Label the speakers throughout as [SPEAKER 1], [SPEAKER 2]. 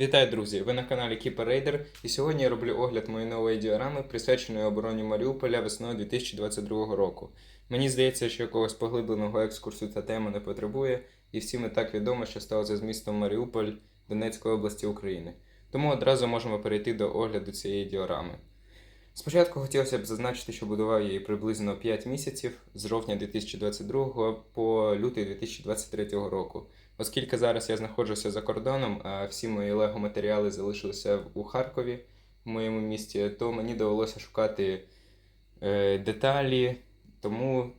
[SPEAKER 1] Вітаю, друзі! Ви на каналі Keeper Raider, і сьогодні я роблю огляд моєї нової діорами, присвяченої обороні Маріуполя весною 2022 року. Мені здається, що якогось поглибленого екскурсу ця тема не потребує, і всім і так відомо, що сталося з містом Маріуполь Донецької області України. Тому одразу можемо перейти до огляду цієї діорами. Спочатку хотілося б зазначити, що будував її приблизно 5 місяців з жовтня 2022 по лютий 2023 року. Оскільки зараз я знаходжуся за кордоном, а всі мої лего-матеріали залишилися у Харкові, в моєму місті, то мені довелося шукати е, деталі, тому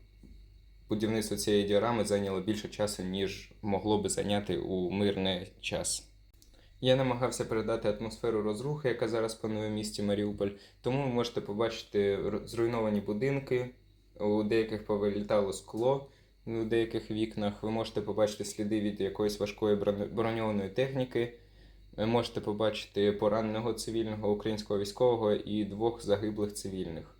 [SPEAKER 1] будівництво цієї діорами зайняло більше часу, ніж могло би зайняти у мирний час. Я намагався передати атмосферу розрухи, яка зараз панує в місті Маріуполь, тому ви можете побачити зруйновані будинки, у деяких повилітало скло, у деяких вікнах. Ви можете побачити сліди від якоїсь важкої броньованої техніки. Ви можете побачити пораненого цивільного українського військового і двох загиблих цивільних.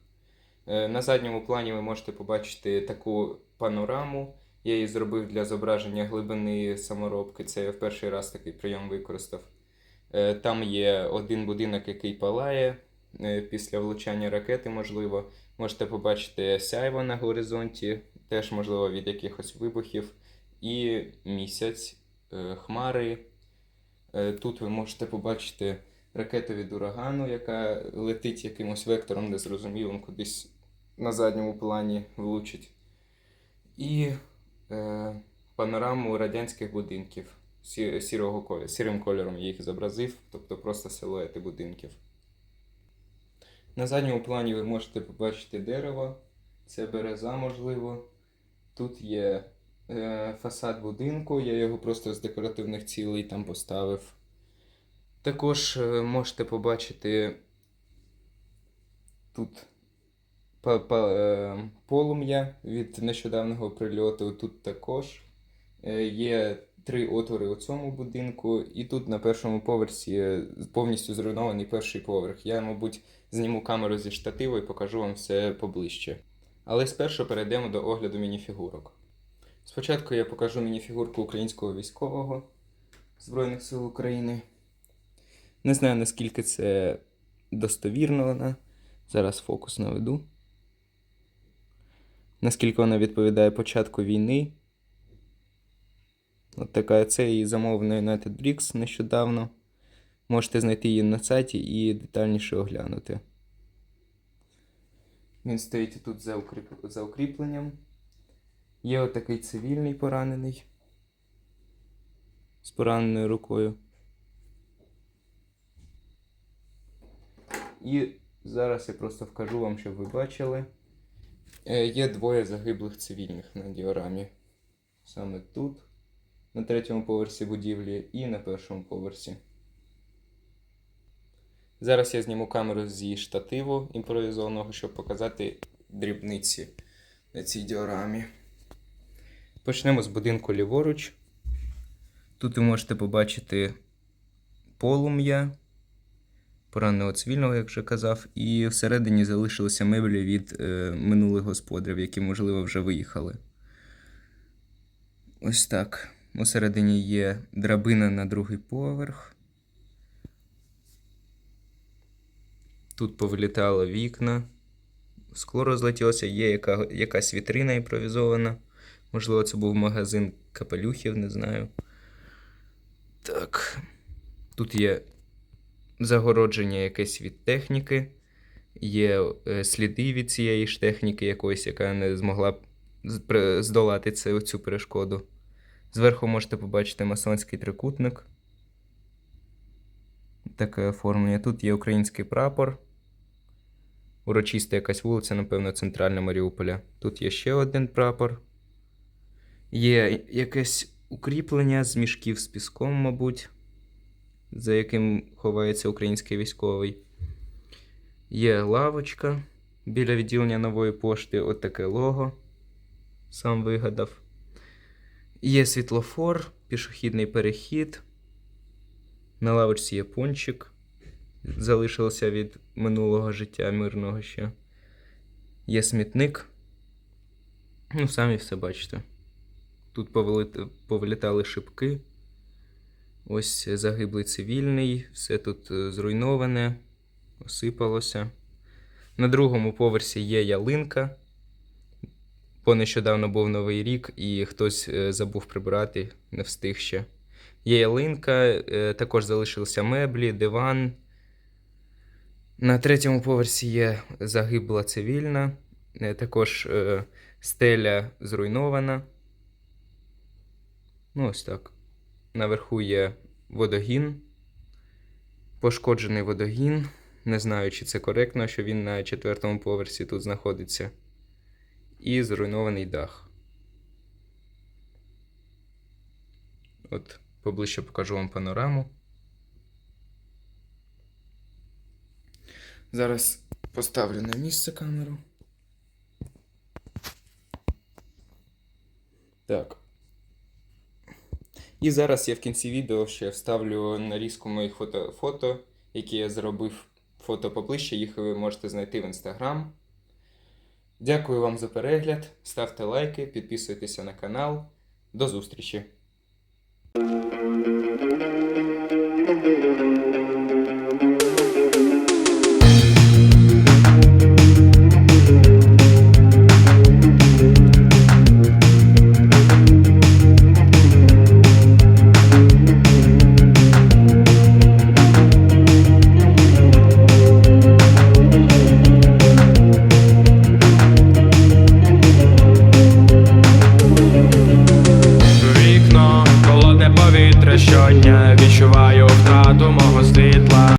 [SPEAKER 1] Е, На задньому плані ви можете побачити таку панораму. Я її зробив для зображення глибини саморобки. Це я в перший раз такий прийом використав. Е, Там є один будинок, який палає е, після влучання ракети, можливо. Можете побачити сяйво на горизонті, теж, можливо, від якихось вибухів. І місяць, е, хмари. Тут ви можете побачити ракету від урагану, яка летить якимось вектором незрозумілим, кудись на задньому плані влучить. І е, панораму радянських будинків сірого кольору. Сірим кольором їх зобразив, тобто просто силуети будинків. На задньому плані ви можете побачити дерево, це береза, можливо. Тут є е, фасад будинку, я його просто з декоративних цілей там поставив. Також е, можете побачити тут е, полум'я від нещодавнього прильоту. Тут також е, є три отвори у цьому будинку, і тут на першому поверсі повністю зруйнований перший поверх. Я, мабуть, зніму камеру зі штативу і покажу вам все поближче. Але спершу перейдемо до огляду мініфігурок. Спочатку я покажу мініфігурку українського військового Збройних сил України. Не знаю, наскільки це достовірно вона. Зараз фокус наведу. Наскільки вона відповідає початку війни. От така це її замовив на United Bricks нещодавно. Можете знайти її на сайті і детальніше оглянути. Він стоїть тут за, укріп... за укріпленням. Є отакий цивільний поранений. З пораненою рукою. І зараз я просто вкажу вам, щоб ви бачили. Е, Є двоє загиблих цивільних на діорамі. Саме тут, на третьому поверсі будівлі, і на першому поверсі. Зараз я зніму камеру зі штативу імпровізованого, щоб показати дрібниці на цій діорамі. Почнемо з будинку ліворуч. Тут ви можете побачити полум'я пораненого цивільного, як вже казав, і всередині залишилися меблі від е, минулих господарів, які, можливо, вже виїхали. Ось так. Усередині є драбина на другий поверх. Тут повилітало вікна, скло розлетілося, є яка, якась вітрина імпровізована. Можливо, це був магазин капелюхів, не знаю. Так. Тут є загородження якесь від техніки, є е, сліди від цієї ж техніки якоїсь, яка не змогла здолати цю перешкоду. Зверху можете побачити масонський трикутник. Таке оформлення. Тут є український прапор. Урочиста якась вулиця, напевно, центральна Маріуполя. Тут є ще один прапор. Є якесь укріплення з мішків з піском, мабуть, за яким ховається український військовий. Є лавочка біля відділення нової пошти, от таке лого. Сам вигадав. Є світлофор, пішохідний перехід. На лавочці є пончик. Залишилося від минулого життя мирного ще. Є смітник. Ну, самі все бачите. Тут повилітали шибки. Ось загиблий цивільний, все тут е, зруйноване, осипалося. На другому поверсі є ялинка. Бо нещодавно був Новий рік, і хтось е, забув прибирати, не встиг ще. Є ялинка, е, також залишилися меблі, диван. На третьому поверсі є загибла цивільна, е, також стеля зруйнована. Ну, ось так. Наверху є водогін, пошкоджений водогін. Не знаю, чи це коректно, що він на четвертому поверсі тут знаходиться. І зруйнований дах. От поближче покажу вам панораму. Зараз поставлю на місце камеру. Так. І зараз я в кінці відео ще вставлю нарізку моїх фото, фото які я зробив фото поближче, їх ви можете знайти в інстаграм. Дякую вам за перегляд. Ставте лайки, підписуйтеся на канал. До зустрічі!